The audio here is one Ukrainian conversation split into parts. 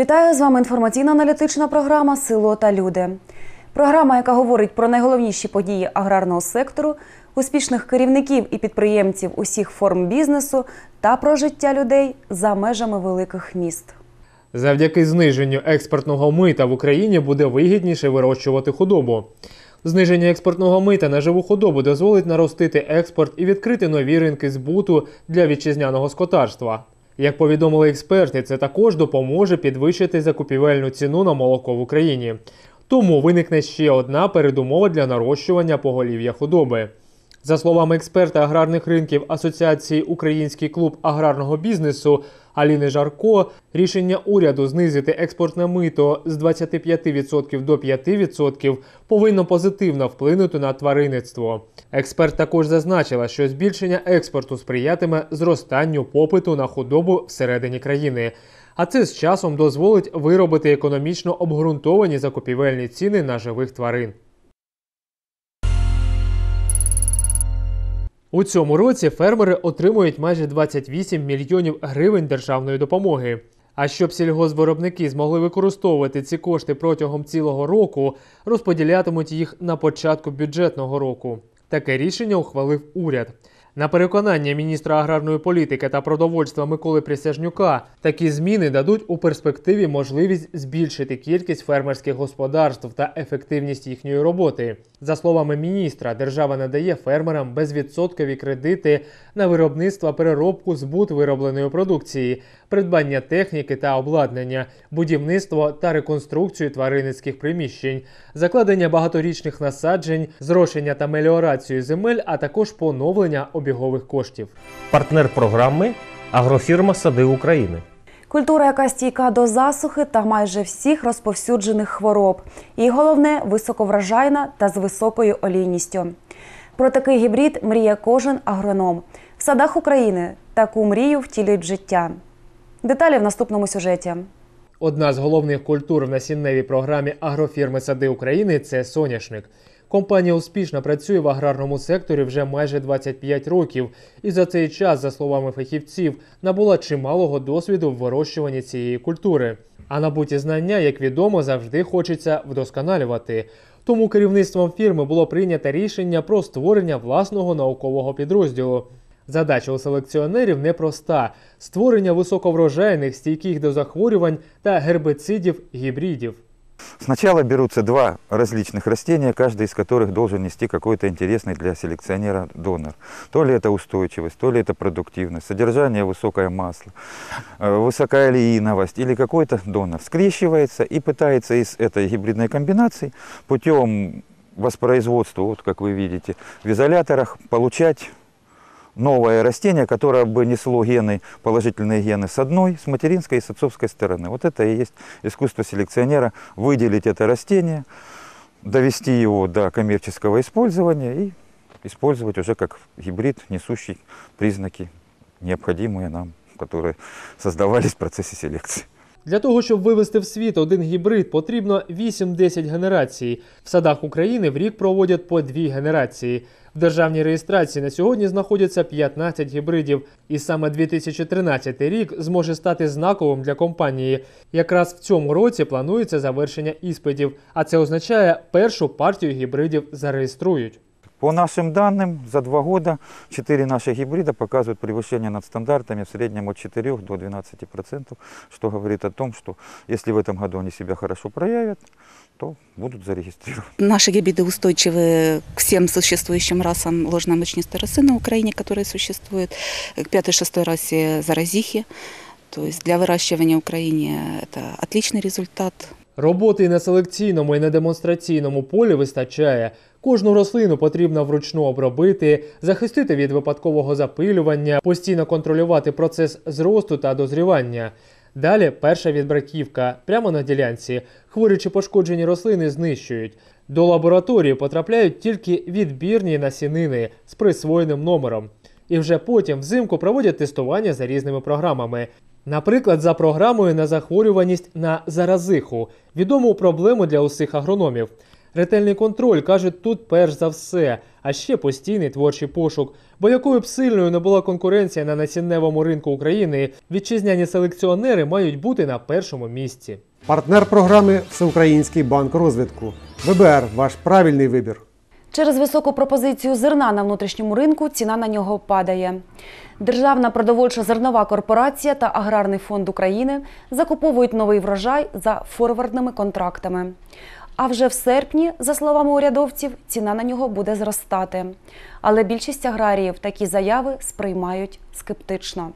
Вітаю з вами інформаційно-аналітична програма Село та люди. Програма, яка говорить про найголовніші події аграрного сектору, успішних керівників і підприємців усіх форм бізнесу та про життя людей за межами великих міст. Завдяки зниженню експортного мита в Україні буде вигідніше вирощувати худобу. Зниження експортного мита на живу худобу дозволить наростити експорт і відкрити нові ринки збуту для вітчизняного скотарства. Як повідомили експерти, це також допоможе підвищити закупівельну ціну на молоко в Україні. Тому виникне ще одна передумова для нарощування поголів'я худоби. За словами експерта аграрних ринків Асоціації Український клуб аграрного бізнесу Аліни Жарко, рішення уряду знизити експортне мито з 25% до 5% повинно позитивно вплинути на тваринництво. Експерт також зазначила, що збільшення експорту сприятиме зростанню попиту на худобу всередині країни. А це з часом дозволить виробити економічно обґрунтовані закупівельні ціни на живих тварин. У цьому році фермери отримують майже 28 мільйонів гривень державної допомоги. А щоб сільгоспвиробники змогли використовувати ці кошти протягом цілого року, розподілятимуть їх на початку бюджетного року. Таке рішення ухвалив уряд. На переконання міністра аграрної політики та продовольства Миколи Присяжнюка, такі зміни дадуть у перспективі можливість збільшити кількість фермерських господарств та ефективність їхньої роботи. За словами міністра, держава надає фермерам безвідсоткові кредити на виробництво, переробку, збут виробленої продукції, придбання техніки та обладнання, будівництво та реконструкцію тваринницьких приміщень, закладення багаторічних насаджень, зрошення та меліорацію земель, а також поновлення обігових коштів. Партнер програми Агрофірма Сади України. Культура, яка стійка до засухи та майже всіх розповсюджених хвороб. І головне високовражайна та з високою олійністю. Про такий гібрид мріє кожен агроном. В садах України таку мрію втілюють в життя. Деталі в наступному сюжеті. Одна з головних культур в насінневій програмі агрофірми Сади України це соняшник. Компанія успішно працює в аграрному секторі вже майже 25 років, і за цей час, за словами фахівців, набула чималого досвіду в вирощуванні цієї культури. А набуті знання, як відомо, завжди хочеться вдосконалювати. Тому керівництвом фірми було прийнято рішення про створення власного наукового підрозділу. Задача у селекціонерів непроста: створення високоврожайних, стійких до захворювань та гербицидів гібридів. Сначала берутся два различных растения, каждый из которых должен нести какой-то интересный для селекционера донор. То ли это устойчивость, то ли это продуктивность, содержание высокое масло, э, высокая лииновость или какой-то донор. Скрещивается и пытается из этой гибридной комбинации путем воспроизводства, вот как вы видите, в изоляторах получать новое растение, которое бы несло гены, положительные гены с одной, с материнской и с отцовской стороны. Вот это и есть искусство селекционера, выделить это растение, довести его до коммерческого использования и использовать уже как гибрид, несущий признаки, необходимые нам, которые создавались в процессе селекции. Для того, щоб вивести в світ один гібрид, потрібно 8-10 генерацій. В садах України в рік проводять по дві генерації. В державній реєстрації на сьогодні знаходяться 15 гібридів, і саме 2013 рік зможе стати знаковим для компанії. Якраз в цьому році планується завершення іспитів, а це означає, першу партію гібридів зареєструють. По нашим данным, за два года 4 наших гибрида показывают превышение над стандартами в среднем от 4 до 12%, что говорит о том, что если в этом году они себя хорошо проявят, то будут зарегистрированы. Наши гибриды устойчивы к всем существующим расам ложномочнистой росы на Украине, которые существуют, к пятой-шестой расе заразихи. То есть для выращивания в Украине это отличный результат. Роботи і на селекційному і на демонстраційному полі вистачає. Кожну рослину потрібно вручну обробити, захистити від випадкового запилювання, постійно контролювати процес зросту та дозрівання. Далі перша відбраківка прямо на ділянці. Хворі чи пошкоджені рослини знищують. До лабораторії потрапляють тільки відбірні насінини з присвоєним номером. І вже потім взимку проводять тестування за різними програмами. Наприклад, за програмою на захворюваність на заразиху, відому проблему для усіх агрономів. Ретельний контроль кажуть тут перш за все, а ще постійний творчий пошук. Бо якою б сильною не була конкуренція на насінневому ринку України, вітчизняні селекціонери мають бути на першому місці. Партнер програми Всеукраїнський банк розвитку. ВБР ваш правильний вибір. Через високу пропозицію зерна на внутрішньому ринку ціна на нього падає. Державна продовольча зернова корпорація та Аграрний фонд України закуповують новий врожай за форвардними контрактами. А вже в серпні, за словами урядовців, ціна на нього буде зростати. Але більшість аграріїв такі заяви сприймають скептично.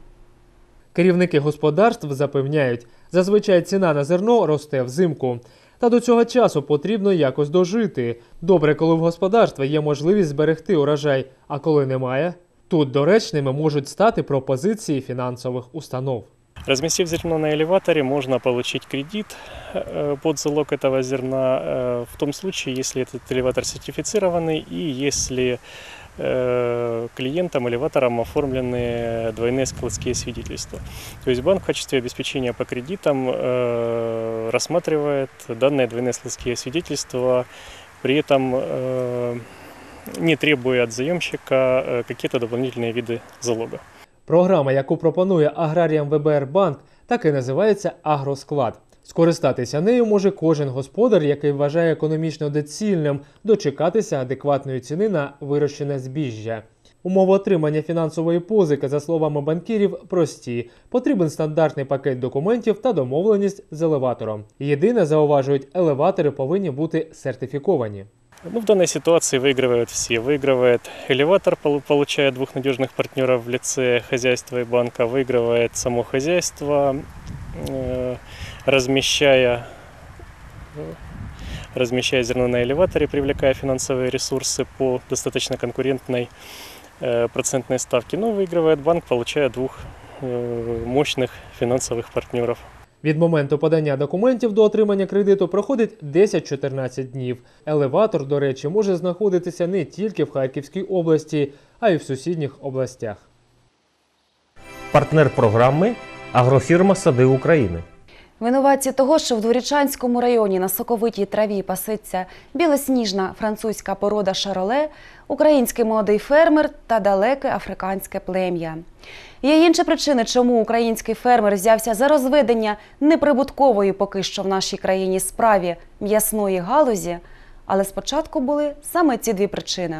Керівники господарств запевняють, зазвичай ціна на зерно росте взимку. Та до цього часу потрібно якось дожити. Добре, коли в господарства є можливість зберегти урожай, а коли немає, тут доречними можуть стати пропозиції фінансових установ. Разместив зерно на элеваторе, можно получить кредит э, под залог этого зерна э, в том случае, если этот элеватор сертифицированный и если э, клиентам элеватором оформлены двойные складские свидетельства. То есть банк в качестве обеспечения по кредитам рассматривает данные двойные складские свидетельства, при этом не требуя от заемщика какие-то дополнительные виды залога. Програма, яку пропонує аграріям ВБР Банк, так і називається Агросклад. Скористатися нею може кожен господар, який вважає економічно доцільним дочекатися адекватної ціни на вирощене збіжжя. Умови отримання фінансової позики, за словами банкірів, прості. Потрібен стандартний пакет документів та домовленість з елеватором. Єдине, зауважують, елеватори повинні бути сертифіковані. Ну, в данной ситуации выигрывают все. Выигрывает элеватор, полу- получая двух надежных партнеров в лице хозяйства и банка. Выигрывает само хозяйство, э, размещая, размещая зерно на элеваторе, привлекая финансовые ресурсы по достаточно конкурентной э, процентной ставке. Ну, выигрывает банк, получая двух э, мощных финансовых партнеров. Від моменту подання документів до отримання кредиту проходить 10-14 днів. Елеватор, до речі, може знаходитися не тільки в Харківській області, а й в сусідніх областях. Партнер програми Агрофірма Сади України. Винуватці того, що в Дворічанському районі на соковитій траві паситься білосніжна французька порода шароле, український молодий фермер та далеке африканське плем'я. Є інші причини, чому український фермер взявся за розведення неприбуткової поки що в нашій країні справі м'ясної галузі, але спочатку були саме ці дві причини.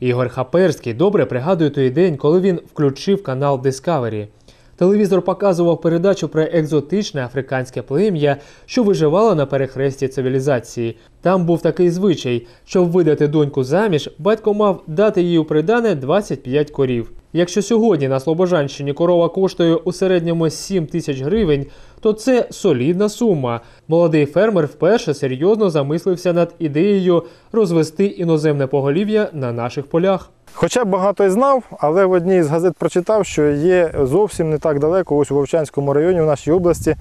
Ігор Хаперський добре пригадує той день, коли він включив канал Discovery. Телевізор показував передачу про екзотичне африканське плем'я, що виживало на перехресті цивілізації. Там був такий звичай, щоб видати доньку заміж, батько мав дати їй у придане 25 корів. Якщо сьогодні на Слобожанщині корова коштує у середньому 7 тисяч гривень, то це солідна сума. Молодий фермер вперше серйозно замислився над ідеєю розвести іноземне поголів'я на наших полях. Хоча багато й знав, але в одній з газет прочитав, що є зовсім не так далеко, ось у Вовчанському районі, в нашій області,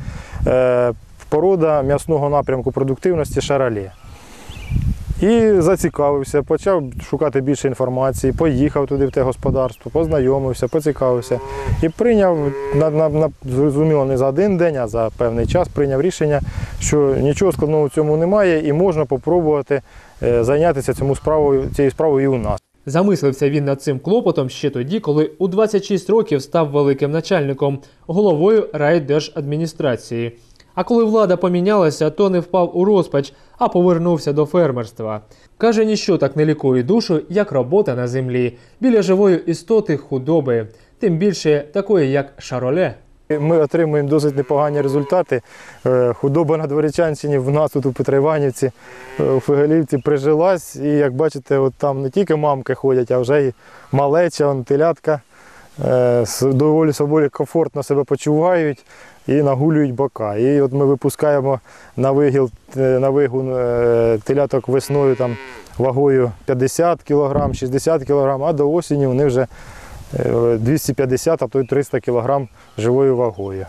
е, порода м'ясного напрямку продуктивності шаралі. І зацікавився, почав шукати більше інформації, поїхав туди в те господарство, познайомився, поцікавився і прийняв на, на, на зрозуміло не за один день, а за певний час прийняв рішення, що нічого складного в цьому немає і можна попробувати е, зайнятися цьому справою, цією справою і у нас. Замислився він над цим клопотом ще тоді, коли у 26 років став великим начальником, головою райдержадміністрації. А коли влада помінялася, то не впав у розпач, а повернувся до фермерства. Каже, ніщо так не лікує душу, як робота на землі, біля живої істоти худоби, тим більше такої, як шароле. Ми отримуємо досить непогані результати. Е, Худоба на Дворічанщині в нас тут у Петраїванівці, е, у Фигалівці прижилась. І як бачите, от там не тільки мамки ходять, а вже й малеча, он, телятка. Е, Доволі собою комфортно себе почувають і нагулюють бока. І от ми випускаємо на вигіл, е, на вигун е, теляток весною там, вагою 50 кг, 60 кг, а до осені вони вже е, 250, а то й 300 кг живою вагою.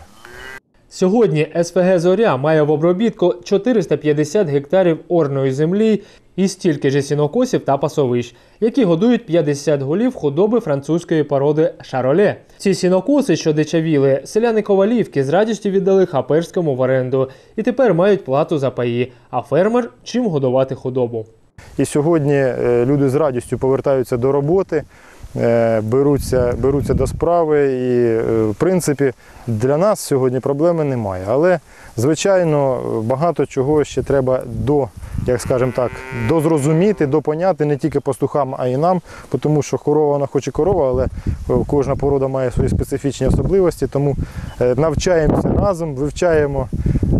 Сьогодні СФГ Зоря має в обробітку 450 гектарів орної землі і стільки ж сінокосів та пасовищ, які годують 50 голів худоби французької породи шароле. Ці сінокоси, що дичавіли, селяни Ковалівки з радістю віддали хаперському в оренду і тепер мають плату за паї, а фермер чим годувати худобу. І сьогодні е, люди з радістю повертаються до роботи, беруться, беруться до справи. І, е, в принципі, для нас сьогодні проблеми немає. Але, звичайно, багато чого ще треба до, як скажемо так, дозрозуміти, допоняти не тільки пастухам, а й нам, тому що корова, вона хоч і корова, але е, кожна порода має свої специфічні особливості. Тому е, навчаємося разом, вивчаємо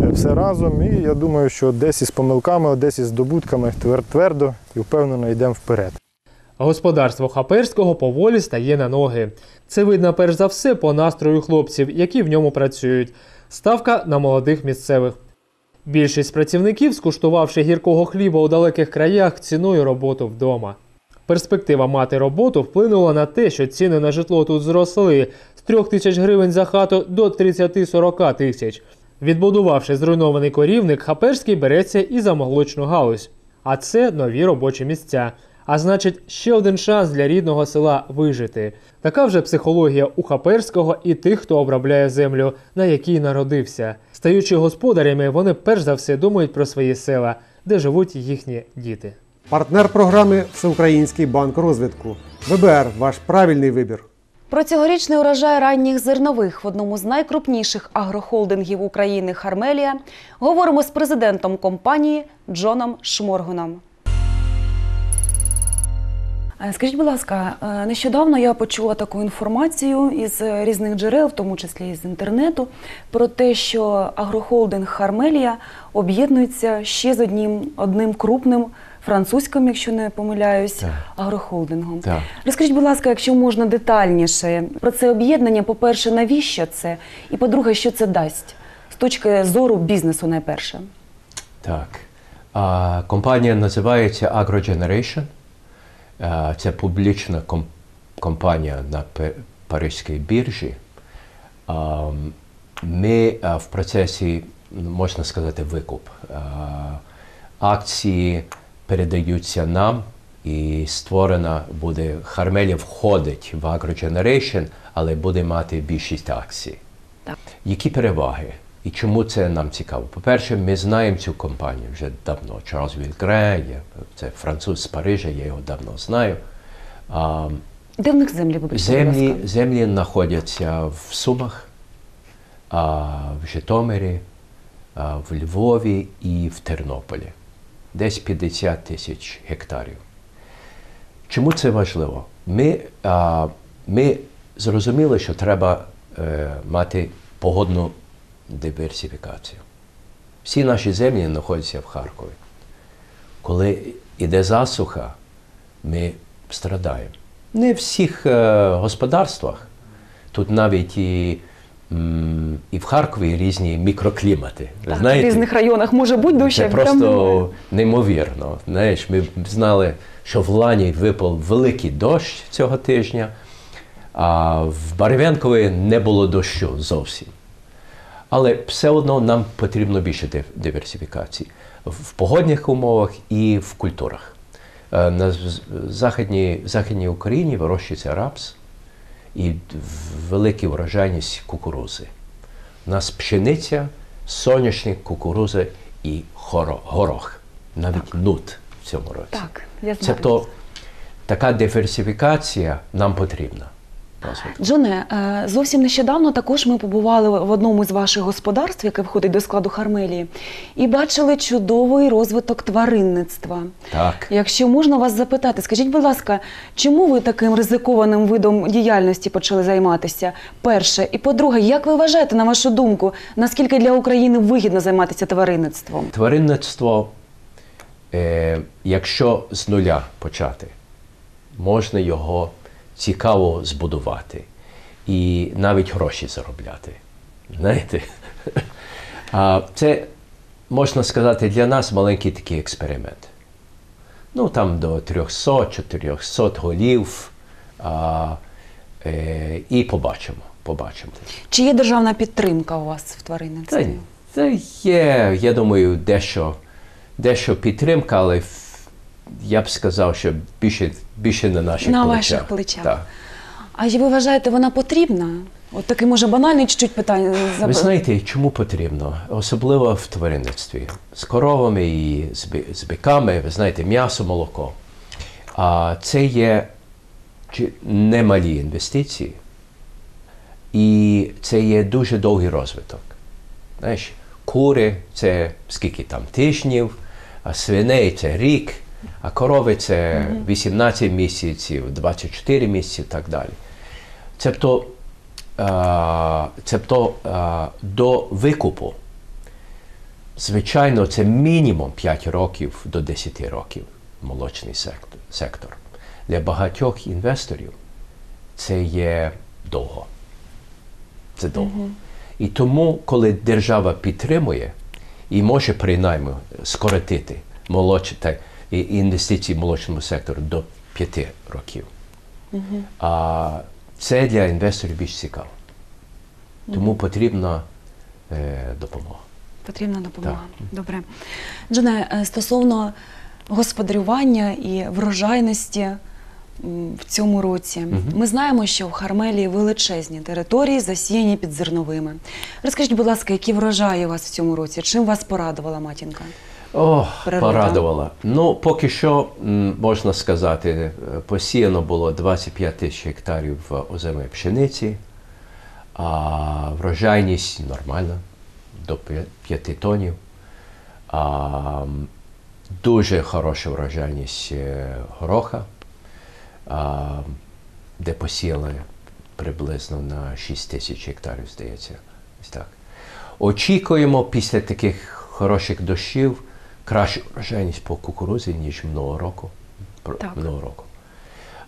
е, все разом. І я думаю, що десь із помилками, десь із здобутками твердо і впевнено йдемо вперед. Господарство Хаперського поволі стає на ноги. Це видно перш за все по настрою хлопців, які в ньому працюють. Ставка на молодих місцевих. Більшість працівників, скуштувавши гіркого хліба у далеких краях, цінує роботу вдома. Перспектива мати роботу вплинула на те, що ціни на житло тут зросли з 3 тисяч гривень за хату до 30-40 тисяч. Відбудувавши зруйнований корівник, Хаперський береться і за молочну галузь. А це нові робочі місця. А значить, ще один шанс для рідного села вижити. Така вже психологія у Хаперського і тих, хто обробляє землю, на якій народився. Стаючи господарями, вони перш за все думають про свої села, де живуть їхні діти. Партнер програми Всеукраїнський банк розвитку. ВБР ваш правильний вибір. Про цьогорічний урожай ранніх зернових в одному з найкрупніших агрохолдингів України Хармелія говоримо з президентом компанії Джоном Шморгуном. Е, Скажіть, будь ласка, е, нещодавно я почула таку інформацію із е, різних джерел, в тому числі із інтернету, про те, що агрохолдинг Хармелія об'єднується ще з одним, одним крупним французьким, якщо не помиляюсь, агрохолдингом. Так. Розкажіть, будь ласка, якщо можна детальніше про це об'єднання, по-перше, навіщо це? І по-друге, що це дасть з точки зору бізнесу найперше? Так. А, компанія називається AgroGeneration. А, це публічна компанія на Паризькій біржі. А, ми а, в процесі, ну, можна сказати, викуп. А, акції передаються нам, і створена буде Хармелія входить в AgroGeneration, але буде мати більшість акцій. Так. Які переваги? І чому це нам цікаво? По-перше, ми знаємо цю компанію вже давно. Чарльз Вілгре, є- це француз з Парижа, я його давно знаю. А, Де в них землі вибачте, землі, землі знаходяться в Сумах, а, в Житомирі, а, в Львові і в Тернополі. Десь 50 тисяч гектарів. Чому це важливо? Ми, а, ми зрозуміли, що треба е, мати погодну диверсифікацію. Всі наші землі знаходяться в Харкові. Коли йде засуха, ми страдаємо. Не в всіх е, господарствах. Тут навіть і, і в Харкові різні мікроклімати. Так, Знаєте? в різних районах може бути дощ, Це як там просто неймовірно. Знаєш, ми знали, що в Лані випав великий дощ цього тижня, а в Барвенкові не було дощу зовсім. Але все одно нам потрібно більше диверсифікації в погодних умовах і в культурах. Е, На західній, західній Україні вирощується рапс і велика врожайність кукурузи. У нас пшениця, соняшник, кукуруза і горох, навіть нут в цьому році. Так, я знаю. Тобто така диверсифікація нам потрібна. Джоне, е, зовсім нещодавно також ми побували в одному з ваших господарств, яке входить до складу Хармелії, і бачили чудовий розвиток тваринництва. Так. Якщо можна вас запитати, скажіть, будь ласка, чому ви таким ризикованим видом діяльності почали займатися? Перше, і по-друге, як ви вважаєте, на вашу думку, наскільки для України вигідно займатися тваринництвом? Тваринництво, е, якщо з нуля почати, можна його цікаво збудувати і навіть гроші заробляти. Знаєте? А це, можна сказати, для нас маленький такий експеримент. Ну, там до 300-400 голів. А, е, і побачимо. побачимо. Чи є державна підтримка у вас в тваринництві? та є, я думаю, дещо, дещо підтримка, але я б сказав, що більше, більше на наших На плечах. ваших плечах. Так. А ви вважаєте, вона потрібна? От такий може банальний чуть-чуть питання. Ви знаєте, чому потрібно? Особливо в тваринництві. З коровами і з, биками, ви знаєте, м'ясо, молоко. А це є немалі інвестиції, і це є дуже довгий розвиток. Знаєш, кури це скільки там тижнів, а свиней це рік, а корови це 18 місяців, 24 місяці і так далі. Цебто, е, цебто е, до викупу, звичайно, це мінімум 5 років до 10 років молочний сектор. Для багатьох інвесторів це є довго. Це довго. І тому, коли держава підтримує і може принаймні скоротити молоч... і- інвестиції в молочному секторі до 5 років, а це для інвесторів більш цікаво. Тому потрібна е, допомога. Потрібна допомога. Добре. Джоне, е, стосовно господарювання і врожайності в цьому році. Ми знаємо, що в Хармелії величезні території засіяні під зерновими. Розкажіть, будь ласка, які врожаї у вас в цьому році? Чим вас порадувала матінка? О, Природа. порадувала. Ну, поки що, можна сказати, е, посіяно було 25 тисяч гектарів е, озимої пшениці, а врожайність нормальна, до 5 тонів. А, дуже хороша врожайність е, гороха, а, де посіяли приблизно на 6 тисяч гектарів, здається. Ось так. Очікуємо після таких хороших дощів кращу врожайність по кукурузі, ніж минулого року. Так. Минулого року.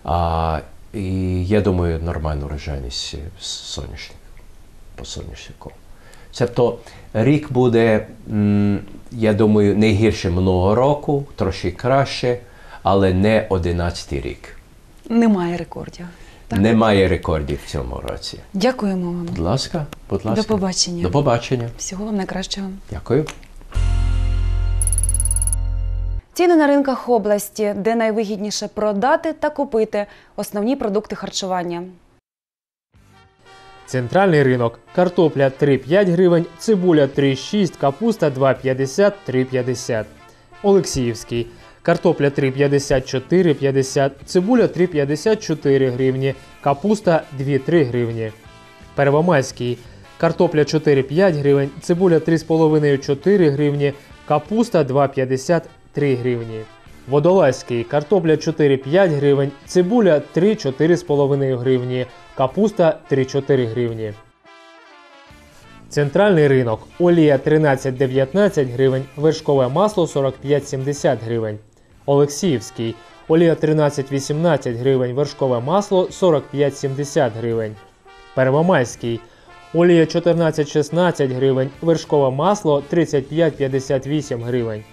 А, і я думаю, нормальну врожайність соняшник, по соняшнику. Тобто рік буде, я думаю, не гірше минулого року, трошки краще, але не 11 рік. Немає рекордів. Так. Немає рекордів в цьому році. Дякуємо вам. Будь ласка, будь ласка. До побачення. До побачення. Всього вам найкращого. Дякую. Ціни на ринках області, де найвигідніше продати та купити основні продукти харчування. Центральний ринок. Картопля 3,5 гривень, цибуля 3,6, капуста 2,50, 3,50. Олексіївський. Картопля 3,50, 4,50, цибуля 3,54 гривні, капуста 2,3 гривні. Первомайський. Картопля 4,5 гривень, цибуля 3,5-4 гривні, капуста 2,53 гривні. Водолазький. Картопля 4,5 гривень, цибуля 3-4,5 гривні, капуста 3-4 гривні. Центральний ринок. Олія 13,19 гривень, вершкове масло 45,70 гривень. Олексіївський. Олія 13,18 гривень, вершкове масло 45,70 гривень. Первомайський. Олія 14,16 гривень, вершкове масло 35,58 гривень.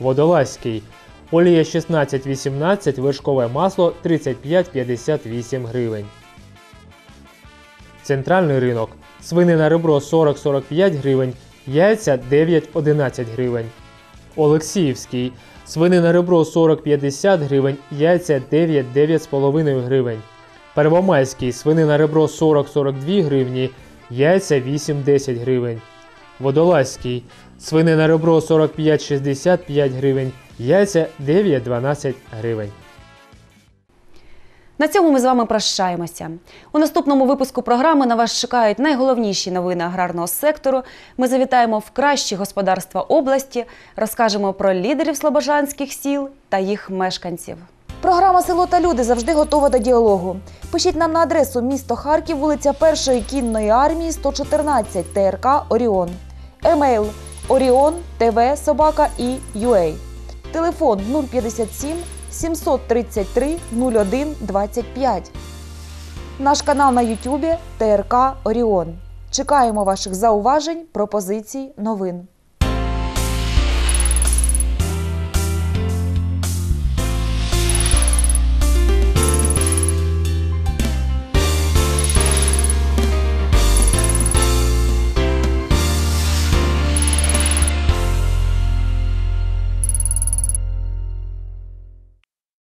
Водолазький. Олія 16,18, вершкове масло 35,58 гривень. Центральний ринок. Свинина ребро 40-45 гривень, яйця 9-11 гривень. Олексіївський. Свинина ребро 40-50 гривень, яйця 9-9,5 гривень. Первомайський. Свинина ребро 40-42 гривні, яйця 8-10 гривень. Водолазький. Свинина ребро 45-65 гривень, яйця 9-12 гривень. На цьому ми з вами прощаємося. У наступному випуску програми на вас чекають найголовніші новини аграрного сектору. Ми завітаємо в кращі господарства області, розкажемо про лідерів слобожанських сіл та їх мешканців. Програма Село та люди завжди готова до діалогу. Пишіть нам на адресу місто Харків, вулиця Першої кінної армії, 114 ТРК Оріон. Емейл Оріон ТВ Собака і UA. Телефон 057 733 01 25. Наш канал на Ютубі ТРК Оріон. Чекаємо ваших зауважень, пропозицій, новин.